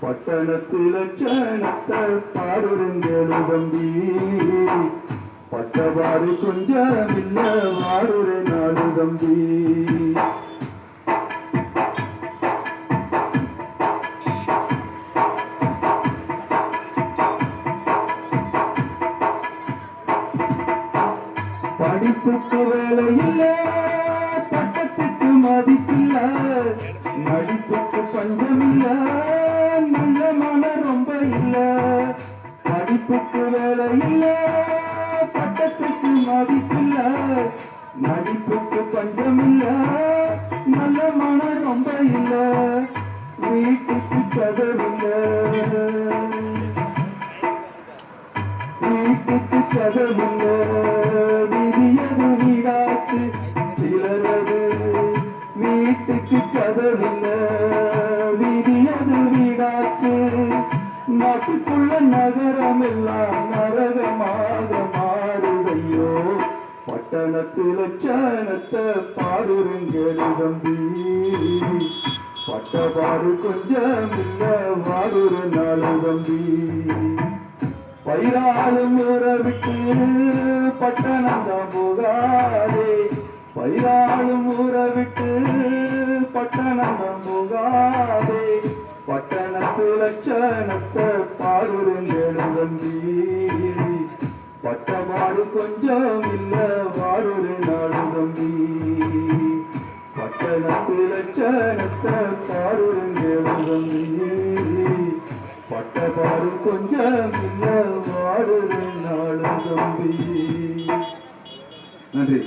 பட்டணத்தில் லட்சணத்தை பாடுறேன் தம்பி. பட்டபாடு கொஞ்சம் இல்ல வாடுற நாடு தம்பி. படிப்புக்கு வேலை இல்லை. படிப்புக்கு வேலை இல்ல பட்டத்துக்கு மதிப்பில்ல நடிப்புக்கு பஞ்சம் இல்ல நல்ல மன ரொம்ப இல்ல. வீட்டுக்கு கதவில்ல வீட்டுக்கு கதவுங்க நாட்டுக்குள்ள நகரமெல்லாம் நரகமாக மாறுதையோ பட்டணத்தில் லட்சணத்தை பாடுறீங்கள் தம்பி. பட்டபாடு கொஞ்சம் இல்ல வாடுற நாள் தம்பி. பயிராலும் உறவிட்டு பட்டணம் தான் போகாதே. பயிராலும் உறவிட்டு பட்டணம் போகாதே பத்து லட்சணத்தை பாடுறேன் தம்பி பட்டமாடு கொஞ்சம் இல்ல வாடுற நாடு தம்பி பட்டணத்து லட்சணத்தை பாடுறேன் தம்பி பட்டபாடு கொஞ்சம் இல்ல வாடுற நாடு தம்பி நன்றி